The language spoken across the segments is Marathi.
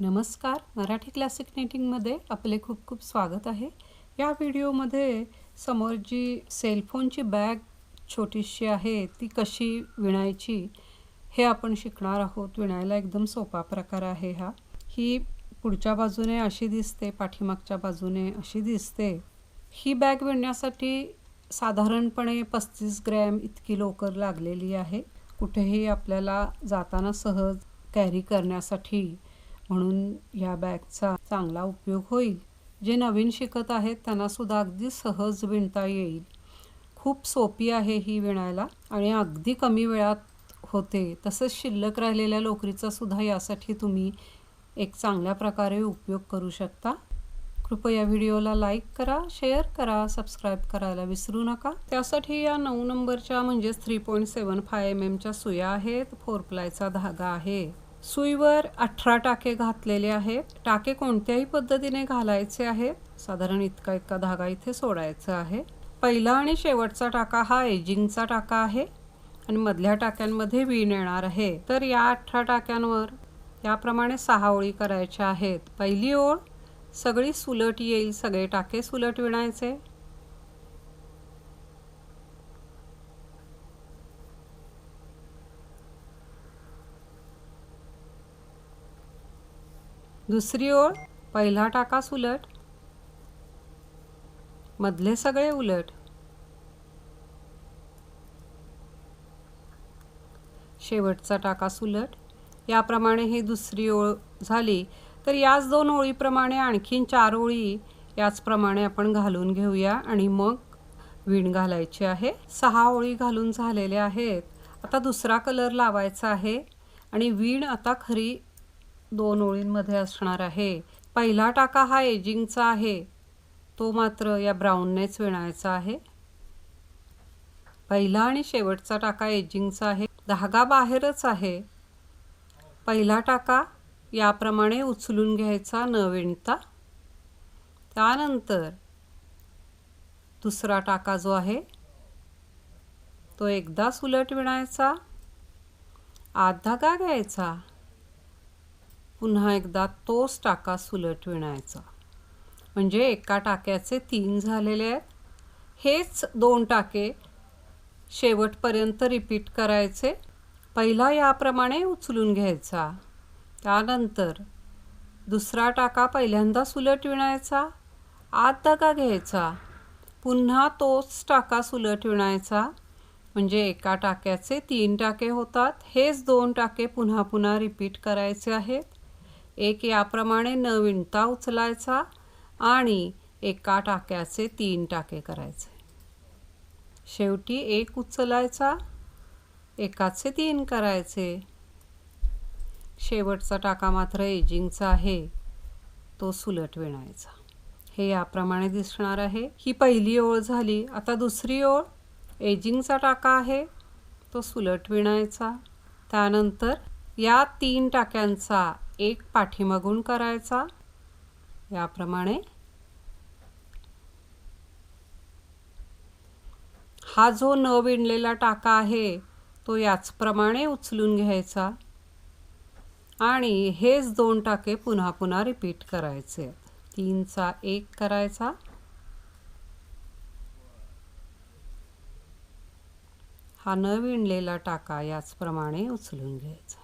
नमस्कार. मराठी क्लासिक नेटिंगमध्ये आपले खूप खूप स्वागत आहे. या व्हिडिओमध्ये समोर जी सेलफोनची बॅग छोटीशी आहे ती कशी विणायची हे आपण शिकणार आहोत. विणायला एकदम सोपा प्रकार आहे हा. ही पुढच्या बाजूने अशी दिसते पाठीमागच्या बाजूने अशी दिसते. ही बॅग विणण्यासाठी साधारणपणे पस्तीस ग्रॅम इतकी लोकर लागलेली आहे. कुठेही आपल्याला जाताना सहज कॅरी करण्यासाठी म्हणून या बॅगचा चांगला उपयोग होईल. जे नवीन शिकत आहेत त्यांना सुद्धा अगदी सहज विणता येईल. खूप सोपी आहे ही विणायला आणि अगदी कमी वेळात होते. तसंच शिल्लक राहिलेल्या लोकरीचा सुद्धा यासाठी तुम्ही एक चांगल्या प्रकारे उपयोग करू शकता. कृपया व्हिडिओला लाईक करा शेअर करा सबस्क्राईब करायला विसरू नका. त्यासाठी या नऊ नंबरच्या म्हणजेच three point seven five M एमच्या सुया आहेत. फोर प्लायचा धागा आहे. सुईवर अठरा टाके घातलेले आहेत टाके कोणत्याही पद्धतीने घालायचे आहेत साधारण इतका इतका धागा इथे सोडायचा आहे. पहिला आणि शेवटचा टाका हा एजिंगचा टाका आहे आणि मधल्या टाक्यांमध्ये वीण येणार आहे. तर या अठरा टाक्यांवर याप्रमाणे सहा ओळी करायच्या आहेत. पहिली ओळ सगळी सुलट येईल. सगळे टाके सुलट विणायचे. दुसरी ओळ पहिला टाकास उलट मधले सगळे उलट. शेवटचा टाकास उलट याप्रमाणे ही दुसरी ओळ झाली तर याच दोन ओळीप्रमाणे आणखीन चार ओळी याचप्रमाणे आपण घालून घेऊया आणि मग विण घालायची आहे. सहा ओळी घालून झालेल्या आहेत. आता दुसरा कलर लावायचा आहे आणि विण आता खरी दोन ओळींमध्ये असणार आहे. पहिला टाका हा एजिंगचा आहे. तो मात्र या ब्राऊननेच विणायचा आहे. पहिला आणि शेवटचा टाका एजिंगचा आहे. धागा बाहेरच आहे. पहिला टाका याप्रमाणे उचलून घ्यायचा न विणता. त्यानंतर दुसरा टाका जो आहे तो एकदा सुलट विणायचा. आत धागा घ्यायचा. पुन्हा एकदा तोच टाका सुलट विणायचा. म्हणजे एका टाक्याचे तीन झालेले आहेत. हेच दोन टाके शेवटपर्यंत रिपीट करायचे. पहिला याप्रमाणे उचलून घ्यायचा. त्यानंतर दुसरा टाका पहिल्यांदा सुलट विणायचा. आत धागा घ्यायचा. पुन्हा तोच टाका सुलट विणायचा. म्हणजे एका टाक्याचे तीन टाके होतात. हेच दोन टाके पुन्हा पुन्हा रिपीट करायचे आहेत. एक याप्रमाणे न विणता उचलायचा आणि एका टाक्याचे तीन टाके करायचे. शेवटी एक उचलायचा एकाचे तीन करायचे. शेवटचा टाका मात्र एजिंगचा आहे तो सुलट विणायचा. हे याप्रमाणे दिसणार आहे. ही पहिली ओळ झाली. आता दुसरी ओळ एजिंगचा टाका आहे तो सुलट विणायचा. त्यानंतर या तीन टाक्यांचा एक पाठीमागून करायचा. याप्रमाणे हा जो न विणलेला टाका आहे तो याचप्रमाणे उचलून घ्यायचा आणि हेच दोन टाके पुन्हा पुन्हा रिपीट करायचे. तीनचा एक करायचा. हा न विणलेला टाका याचप्रमाणे उचलून घ्यायचा.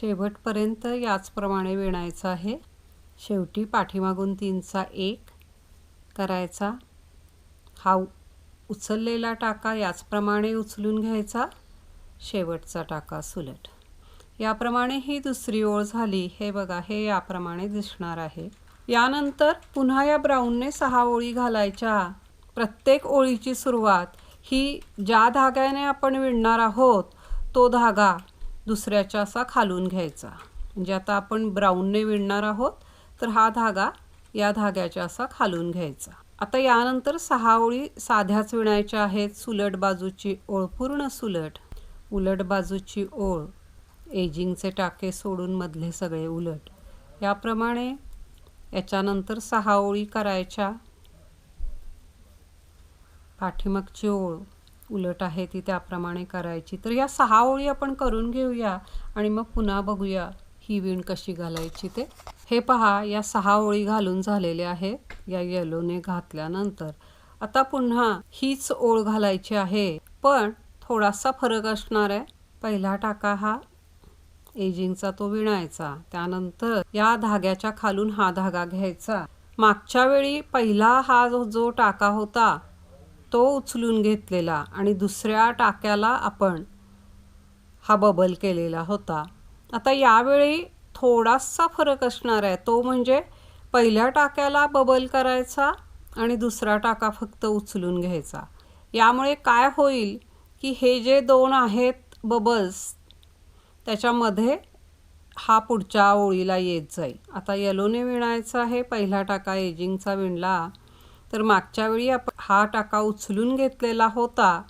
शेवटपर्यंत याचप्रमाणे विणायचं आहे. शेवटी पाठीमागून तीनचा एक करायचा. हा उचललेला टाका याचप्रमाणे उचलून घ्यायचा. शेवटचा टाका सुलट. याप्रमाणे ही दुसरी ओळ झाली. हे बघा हे याप्रमाणे दिसणार आहे. यानंतर पुन्हा या ब्राऊनने सहा ओळी घालायच्या. प्रत्येक ओळीची सुरुवात ही ज्या धाग्याने आपण विणणार आहोत तो धागा दुसऱ्याच्या असा खालून घ्यायचा. म्हणजे आता आपण ब्राऊनने विणणार आहोत तर हा धागा या धाग्याच्या असा खालून घ्यायचा. आता यानंतर सहा ओळी साध्याच विणायच्या आहेत. सुलट बाजूची ओळ पूर्ण सुलट. उलट बाजूची ओळ एजिंगचे टाके सोडून मधले सगळे उलट. याप्रमाणे याच्यानंतर सहा ओळी करायच्या. पाठीमागची ओळ उलट आहे ती त्याप्रमाणे करायची. तर या सहा ओळी आपण करून घेऊया आणि मग पुन्हा बघूया ही विण कशी घालायची ते. हे पहा या सहा ओळी घालून झालेल्या आहे या येलोने घातल्यानंतर. आता पुन्हा हीच ओळ घालायची आहे पण थोडासा फरक असणार आहे. पहिला टाका हा एजिंगचा तो विणायचा. त्यानंतर या धाग्याच्या खालून हा धागा घ्यायचा. मागच्या वेळी पहिला हा जो जो टाका होता तो उचलून घेतलेला आणि दुसऱ्या टाक्याला आपण हा बबल केलेला होता. आता यावेळी थोडासा फरक असणार आहे. तो म्हणजे पहिल्या टाक्याला बबल करायचा आणि दुसरा टाका फक्त उचलून घ्यायचा. यामुळे काय होईल की हे जे दोन आहेत बबल्स त्याच्यामध्ये हा पुढच्या ओळीला येत जाईल. आता येलोने विणायचा आहे पहिला टाका एजिंगचा विणला. तर मागच्या वेळी आपण हा टाका उचलून घेतलेला होता.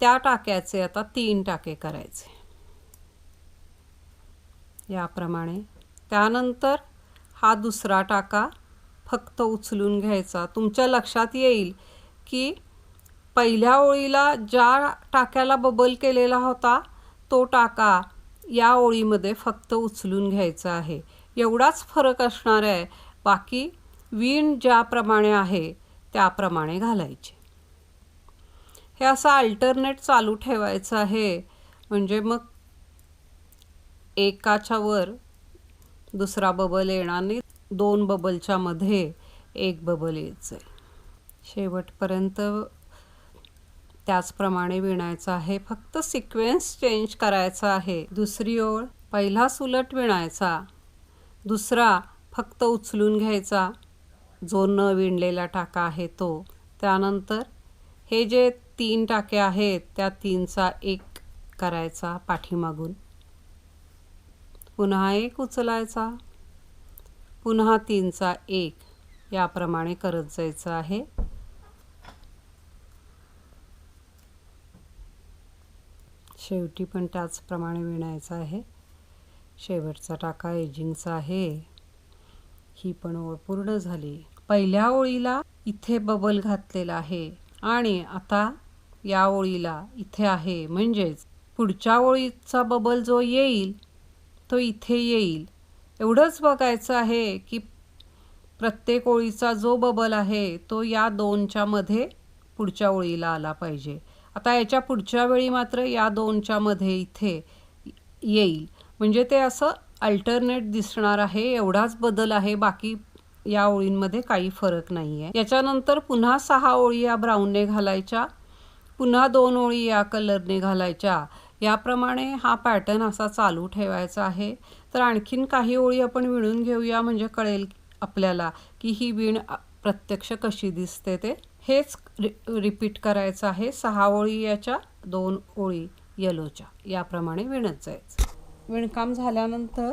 त्या टाक्याचे आता तीन टाके करायचे. याप्रमाणे त्यानंतर हा दुसरा टाका फक्त उचलून घ्यायचा. तुमच्या लक्षात येईल की पहिल्या ओळीला ज्या टाक्याला बबल केलेला होता तो टाका या ओळीमध्ये फक्त उचलून घ्यायचा आहे. एवढाच फरक असणार आहे. बाकी विण ज्याप्रमाणे आहे त्याप्रमाणे घालायचे. हे असं अल्टरनेट चालू ठेवायचं आहे. म्हणजे मग एकाच्या वर दुसरा बबल येणार नाही. दोन बबलच्या मध्ये एक बबल यायचं आहे शेवटपर्यंत त्याचप्रमाणे विणायचं आहे. फक्त सिक्वेन्स चेंज करायचा आहे. दुसरी ओळ पहिला सुलट विणायचा. दुसरा फक्त उचलून घ्यायचा. जो न विणलेला टाका आहे तो. त्यानंतर हे जे तीन टाके आहेत त्या तीनचा एक करायचा पाठीमागून. पुन्हा एक उचलायचा. पुन्हा तीनचा एक. याप्रमाणे करत जायचं आहे. शेवटी पण त्याचप्रमाणे विणायचं आहे. शेवटचा टाका एजिंगचा आहे. ही पण ओळ पूर्ण झाली. पहिल्या ओळीला इथे बबल घातलेला आहे आणि आता या ओळीला इथे आहे. म्हणजेच पुढच्या ओळीचा बबल जो येईल तो इथे येईल. एवढंच बघायचं आहे की प्रत्येक ओळीचा जो बबल आहे तो या दोनच्या मध्ये पुढच्या ओळीला आला पाहिजे. आता याच्या पुढच्या वेळी मात्र या दोनच्या मध्ये इथे येईल. म्हणजे ते असं अल्टरनेट दिसणार आहे एवढाच बदल आहे बाकी या ओळींमध्ये काही फरक नाही आहे याच्यानंतर पुन्हा सहा ओळी या ब्राऊनने घालायच्या पुन्हा दोन ओळी या कलरने घालायच्या. याप्रमाणे हा पॅटर्न असा चालू ठेवायचा आहे. तर आणखीन काही ओळी आपण विणून घेऊया म्हणजे कळेल आपल्याला की ही विण प्रत्यक्ष कशी दिसते ते. हेच रि रिपीट करायचं आहे. सहा ओळी याच्या दोन ओळी येलोच्या याप्रमाणे विणत जायचं. विणकाम झाल्यानंतर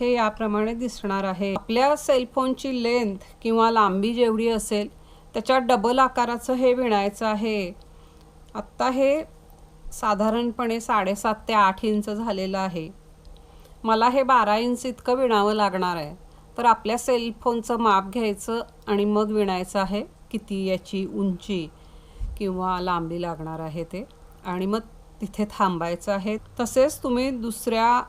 हे याप्रमाणे दिसणार आहे. आपल्या सेलफोनची लेंथ किंवा लांबी जेवढी असेल त्याच्या डबल आकाराचं हे विणायचं आहे. आत्ता हे साधारणपणे साडेसात ते आठ इंच झालेलं आहे. मला हे बारा इंच इतकं विणावं लागणार आहे. तर आपल्या सेलफोनचं माप घ्यायचं आणि मग विणायचं आहे किती याची उंची किंवा लांबी लागणार आहे ते. आणि मग तिथे थांबायचं आहे. तसेच तुम्ही दुसऱ्या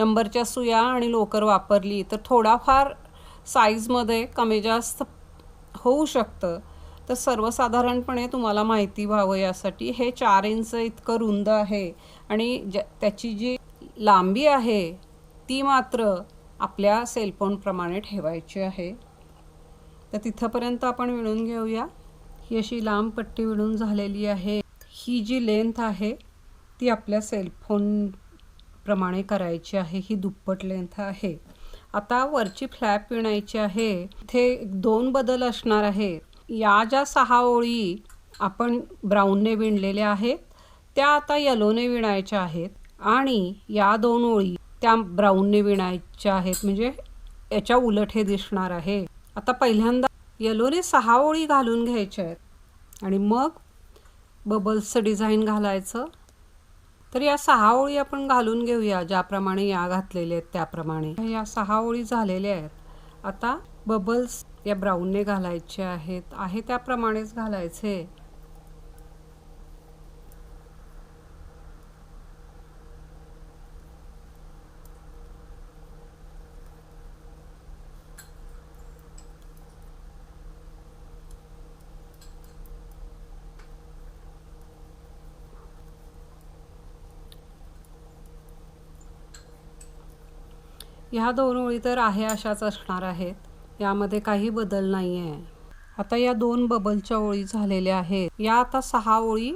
नंबरच्या सुया आणि लोकर वापरली तर थोडाफार साईजमध्ये कमी जास्त होऊ शकतं. तर सर्वसाधारणपणे तुम्हाला माहिती व्हावं यासाठी हे चार इंच इतकं रुंद आहे आणि ज त्याची जी लांबी आहे ती मात्र आपल्या सेलफोनप्रमाणे ठेवायची आहे. तर तिथंपर्यंत आपण विणून घेऊया. ही अशी लांब पट्टी विणून झालेली आहे. ही जी लेंथ आहे ती आपल्या सेलफोन प्रमाणे करायची आहे ही दुप्पट लेंथ आहे. आता वरची फ्लॅप विणायची आहे. इथे दोन बदल असणार आहेत. या ज्या सहा ओळी आपण ब्राऊनने विणलेल्या आहेत त्या आता येलोने विणायच्या आहेत आणि या दोन ओळी त्या ब्राऊनने विणायच्या आहेत. म्हणजे याच्या उलट हे दिसणार आहे. आता पहिल्यांदा येलोने सहा ओळी घालून घ्यायच्या आहेत आणि मग बबल्सचं डिझाईन घालायचं. तर या सहा ओळी आपण घालून घेऊया ज्याप्रमाणे या घातलेल्या आहेत त्याप्रमाणे. या सहा ओळी झालेल्या आहेत. आता बबल्स या ब्राऊनने घालायचे आहेत. आहे त्याप्रमाणेच घालायचे. ह्या दोन ओळी तर आहे अशाच असणार आहेत. यामध्ये काही बदल नाही आहे आता या दोन बबलच्या ओळी झालेल्या आहेत. या आता सहा ओळी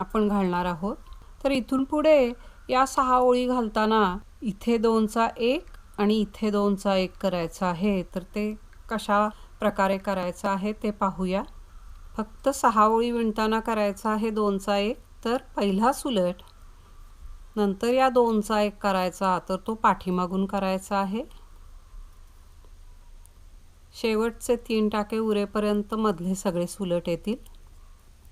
आपण घालणार आहोत. तर इथून पुढे या सहा ओळी घालताना इथे दोनचा एक आणि इथे दोनचा एक करायचा आहे. तर ते कशा प्रकारे करायचं आहे ते पाहूया. फक्त सहा ओळी विणताना करायचा आहे दोनचा एक. तर पहिला सुलट नंतर या दोनचा एक करायचा तर तो पाठीमागून करायचा आहे. शेवटचे तीन टाके उरेपर्यंत मधले सगळे सुलट येतील.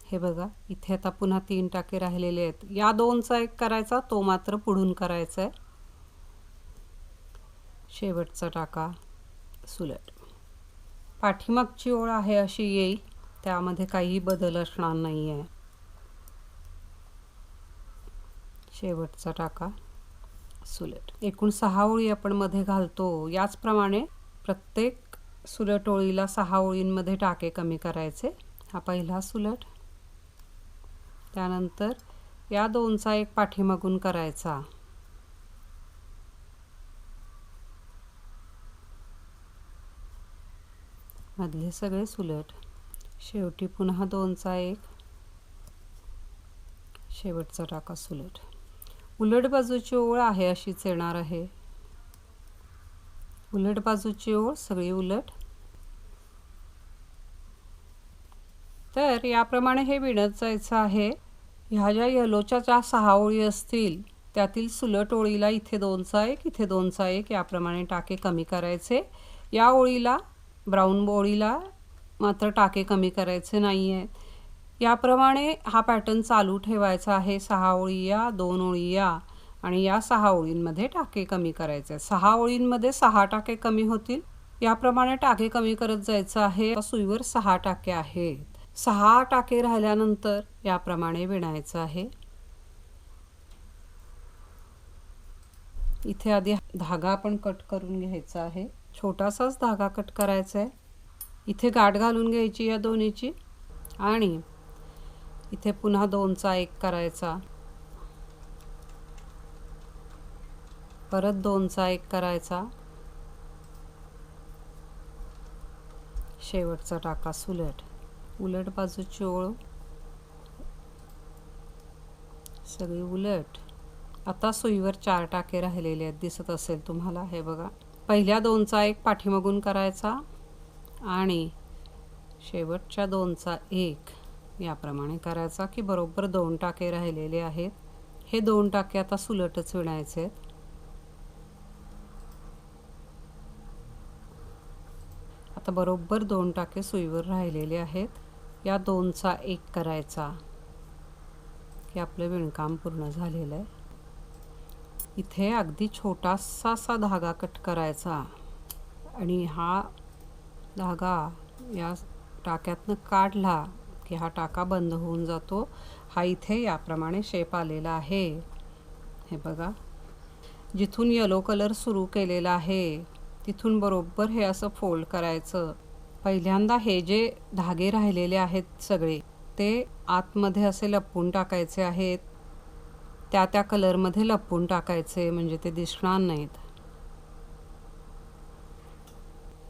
हे बघा इथे आता पुन्हा तीन टाके राहिलेले आहेत. या दोनचा एक करायचा तो मात्र पुढून करायचा आहे. शेवटचा टाका सुलट. पाठीमागची ओळ आहे अशी येईल. त्यामध्ये काही बदल असणार नाही आहे शेवटचा टाका. सुलट. एकूण सहा ओळी आपण मध्ये घालतो. याचप्रमाणे प्रत्येक सुलट ओळीला सहा ओळींमध्ये टाके कमी करायचे. हा पहिला सुलट. त्यानंतर या दोनचा एक पाठीमागून करायचा. मधले सगळे सुलट. शेवटी पुन्हा दोनचा एक. शेवटचा टाका सुलट. उलट बाजूची ओळ आहे अशीच येणार आहे. उलट बाजूची ओळ सगळी उलट. तर याप्रमाणे हे विणत जायचं आहे. ह्या ज्या येलोच्या ज्या सहा ओळी असतील त्यातील सुलट ओळीला इथे दोनचा एक इथे दोनचा एक याप्रमाणे टाके कमी करायचे. या ओळीला ब्राऊन ओळीला मात्र टाके कमी करायचे नाही आहेत याप्रमाणे हा पॅटर्न चालू ठेवायचा आहे. सहा ओळी या दोन ओळी या आणि या सहा ओळींमध्ये टाके कमी करायचे. सहा ओळींमध्ये सहा टाके कमी होतील. याप्रमाणे टाके कमी करत जायचं आहे. सुईवर सहा टाके आहेत. सहा टाके राहिल्यानंतर याप्रमाणे विणायचं आहे. इथे आधी धागा आपण कट करून घ्यायचा आहे. छोटासाच धागा कट करायचा आहे. इथे गाठ घालून घ्यायची या दोन्हीची आणि इथे पुन्हा दोनचा एक करायचा. परत दोनचा एक करायचा. शेवटचा टाका सुलट. उलट बाजूची ओळ. सगळी उलट. आता सुईवर चार टाके राहिलेले आहेत दिसत असेल तुम्हाला. हे बघा. पहिल्या दोनचा एक पाठीमागून करायचा आणि शेवटच्या दोनचा एक. याप्रमाणे करायचा की बरोबर दोन टाके राहिलेले आहेत. हे दोन टाके आता सुलटच विणायचे आहेत. आता बरोबर दोन टाके सुईवर राहिलेले आहेत. या दोनचा एक करायचा. की आपलं विणकाम पूर्ण झालेलं आहे. इथे अगदी छोटासा असा धागा कट करायचा. आणि हा धागा या टाक्यातनं काढला की हा टाका बंद होऊन जातो. हा इथे याप्रमाणे शेप आलेला आहे. हे बघा. जिथून येलो कलर सुरू केलेला आहे तिथून बरोबर हे असं फोल्ड करायचं. पहिल्यांदा हे जे धागे राहिलेले आहेत सगळे ते आतमध्ये असे लपवून टाकायचे आहेत. त्या त्या कलरमध्ये लपवून टाकायचे म्हणजे ते दिसणार नाहीत.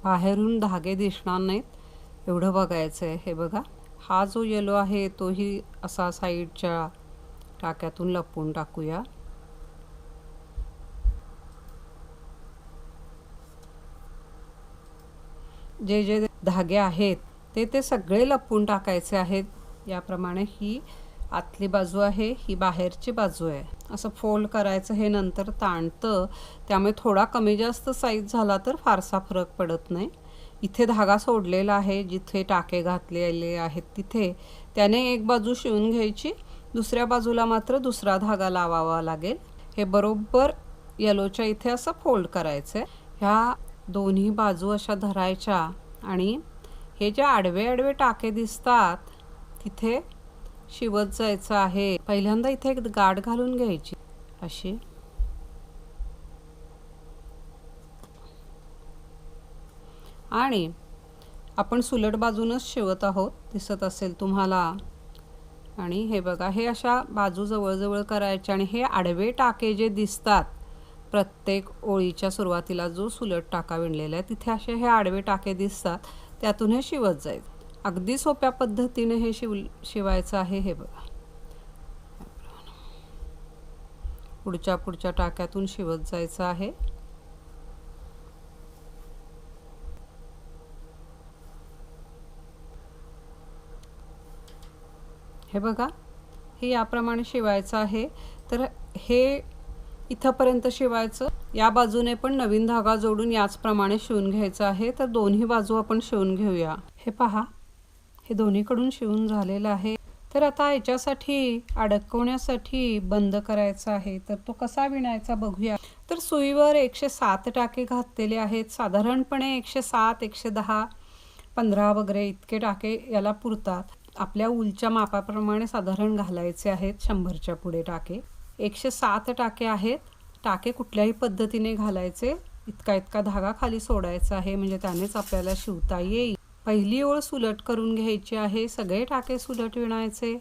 बाहेरून धागे दिसणार नाहीत. एवढं बघायचं आहे हे बघा. हा जो येलो आहे तोही असा साईडच्या टाक्यातून लपवून टाकूया. जे जे धागे आहेत ते ते सगळे लपवून टाकायचे आहेत. याप्रमाणे ही आतली बाजू आहे ही बाहेरची बाजू आहे. असं फोल्ड करायचं हे नंतर ताणतं. त्यामुळे थोडा कमी जास्त साईज झाला तर फारसा फरक पडत नाही. इथे धागा सोडलेला आहे जिथे टाके घातलेले आहेत तिथे. त्याने एक बाजू शिवून घ्यायची दुसऱ्या बाजूला मात्र दुसरा धागा लावावा लागेल. हे बरोबर येलोच्या इथे असं फोल्ड करायचं आहे ह्या दोन्ही बाजू अशा धरायच्या आणि हे जे आडवे आडवे टाके दिसतात तिथे शिवत जायचं आहे. पहिल्यांदा इथे एक गाठ घालून घ्यायची अशी. आणि आपण सुलट बाजूनच शिवत आहोत दिसत असेल तुम्हाला. आणि हे बघा हे अशा बाजू जवळजवळ करायचे आणि हे आडवे टाके जे दिसतात प्रत्येक ओळीच्या सुरुवातीला जो सुलट टाका विणलेला आहे तिथे असे हे आडवे टाके दिसतात त्यातून हे शिवत जाईल. अगदी सोप्या पद्धतीने हे शिव शिवायचं आहे हे बघा. पुढच्या पुढच्या टाक्यातून शिवत जायचं आहे. हे बघा हे याप्रमाणे शिवायचं आहे. तर हे इथंपर्यंत शिवायचं. या बाजूने पण नवीन धागा जोडून याचप्रमाणे शिवून घ्यायचं आहे. तर दोन्ही बाजू आपण शिवून घेऊया. हे पहा हे दोन्हीकडून शिवून झालेलं आहे. तर आता याच्यासाठी अडकवण्यासाठी बंद करायचा आहे. तर तो कसा विणायचा बघूया. तर सुईवर एकशे सात टाके घातलेले आहेत. साधारणपणे एकशे सात एकशे दहा पंधरा वगैरे इतके टाके याला पुरतात. आपल्या उलच्या मापाप्रमाणे साधारण घालायचे आहेत शंभरच्या पुढे टाके. एकशे सात टाके आहेत. टाके कुठल्याही पद्धतीने घालायचे. इतका इतका धागा खाली सोडायचा आहे म्हणजे त्यानेच आपल्याला शिवता येईल. पहिली ओळ सुलट करून घ्यायची आहे. सगळे टाके सुलट विणायचे.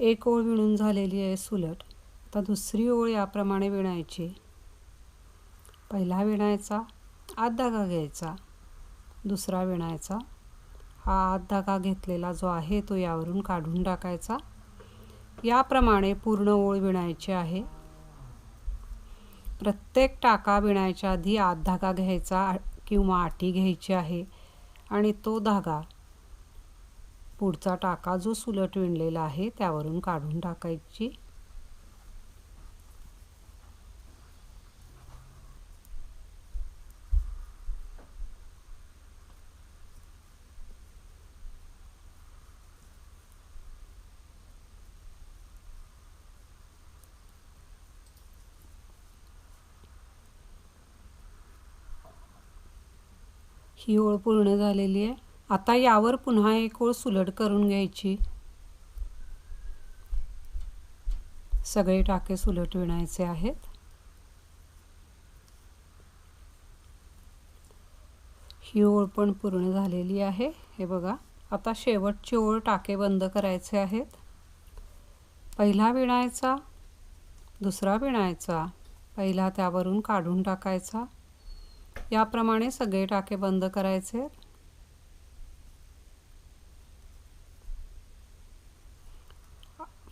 एक ओळ विणून झालेली आहे सुलट. आता दुसरी ओळ याप्रमाणे विणायची. पहिला विणायचा आत धागा घ्यायचा. दुसरा विणायचा. हा आत धागा घेतलेला जो आहे तो यावरून काढून टाकायचा. याप्रमाणे पूर्ण ओळ विणायची आहे. प्रत्येक टाका विणायच्या आधी आत धागा घ्यायचा किंवा आटी घ्यायची आहे आणि तो धागा पुढचा टाका जो सुलट विणलेला आहे त्यावरून काढून टाकायची. ही ओळ पूर्ण झालेली आहे. आता यावर पुन्हा एक ओळ सुलट करून घ्यायची. सगळे टाके सुलट विणायचे आहेत. ही ओळ पण पूर्ण झालेली आहे. हे बघा आता शेवटची ओळ टाके बंद करायचे आहेत. पहिला विणायचा दुसरा विणायचा पहिला त्यावरून काढून टाकायचा. याप्रमाणे सगळे टाके बंद करायचे.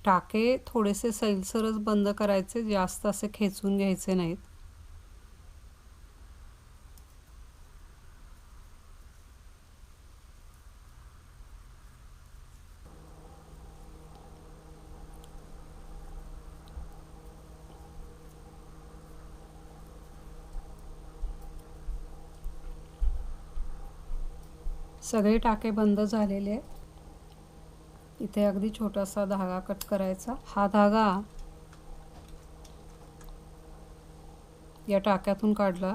टाके थोडेसे सैलसरच बंद करायचे जास्त असे खेचून घ्यायचे नाहीत. सगळे टाके बंद झालेले आहेत. इथे अगदी छोटासा धागा कट करायचा. हा धागा या टाक्यातून काढला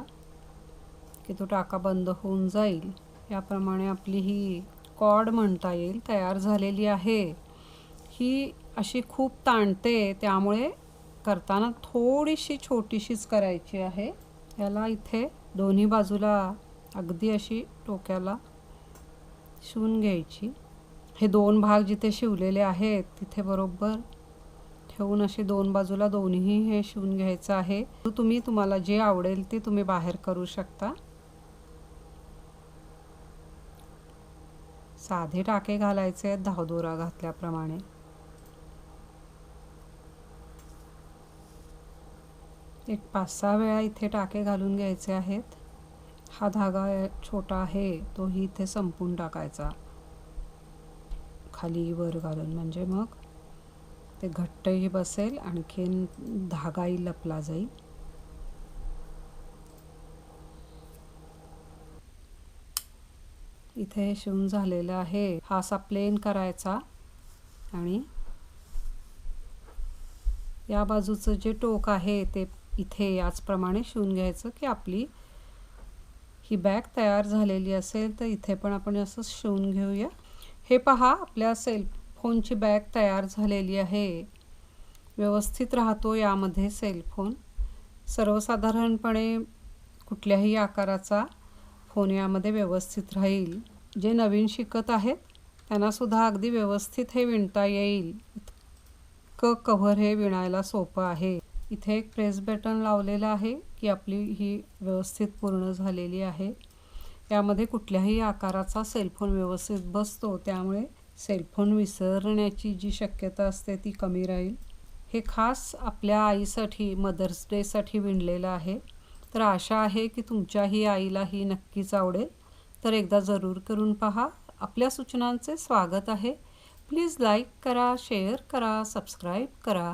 की तो टाका बंद होऊन जाईल. याप्रमाणे आपली ही कॉड म्हणता येईल तयार झालेली आहे. ही अशी खूप ताणते त्यामुळे करताना थोडीशी छोटीशीच करायची आहे. याला इथे दोन्ही बाजूला अगदी अशी टोक्याला शिवून घ्यायची. हे दोन भाग जिथे शिवलेले आहेत तिथे बरोबर ठेवून असे दोन बाजूला दोन्ही हे शिवून घ्यायचं आहे. तुम्ही तुम्हाला जे आवडेल ते तुम्ही बाहेर करू शकता. साधे टाके घालायचे आहेत धावदोरा घातल्याप्रमाणे. एक पाच सहा वेळा इथे टाके घालून घ्यायचे आहेत. हा धागा छोटा आहे तोही इथे संपून टाकायचा. खाली वर घालून म्हणजे मग ते घट्टही बसेल आणखीन धागाही लपला जाईल. इथे शिवून झालेलं आहे. हा असा प्लेन करायचा आणि या बाजूचं जे टोक आहे ते इथे याचप्रमाणे शिवून घ्यायचं की आपली ही बॅग तयार झालेली असेल तर इथे पण आपण असं शिवून घेऊया. हे पहा आपल्या सेल फोनची बॅग तयार झालेली आहे. व्यवस्थित राहतो यामध्ये सेलफोन सर्वसाधारणपणे कुठल्याही आकाराचा फोन यामध्ये व्यवस्थित राहील. जे नवीन शिकत आहेत त्यांनासुद्धा अगदी व्यवस्थित हे विणता येईल. इतकं कव्हर हे विणायला सोपं आहे. इथे एक प्रेस बटन लावलेलं आहे की आपली ही व्यवस्थित पूर्ण झालेली आहे. यामध्ये कुठल्याही आकाराचा सेलफोन व्यवस्थित बसतो त्यामुळे सेलफोन विसरण्याची जी शक्यता असते ती कमी राहील. हे खास आपल्या आईसाठी मदर्स डेसाठी विणलेलं आहे. तर आशा आहे की तुमच्याही आईला ही नक्कीच आवडेल. तर एकदा जरूर करून पहा. आपल्या सूचनांचे स्वागत आहे. प्लीज लाईक करा शेअर करा सबस्क्राईब करा.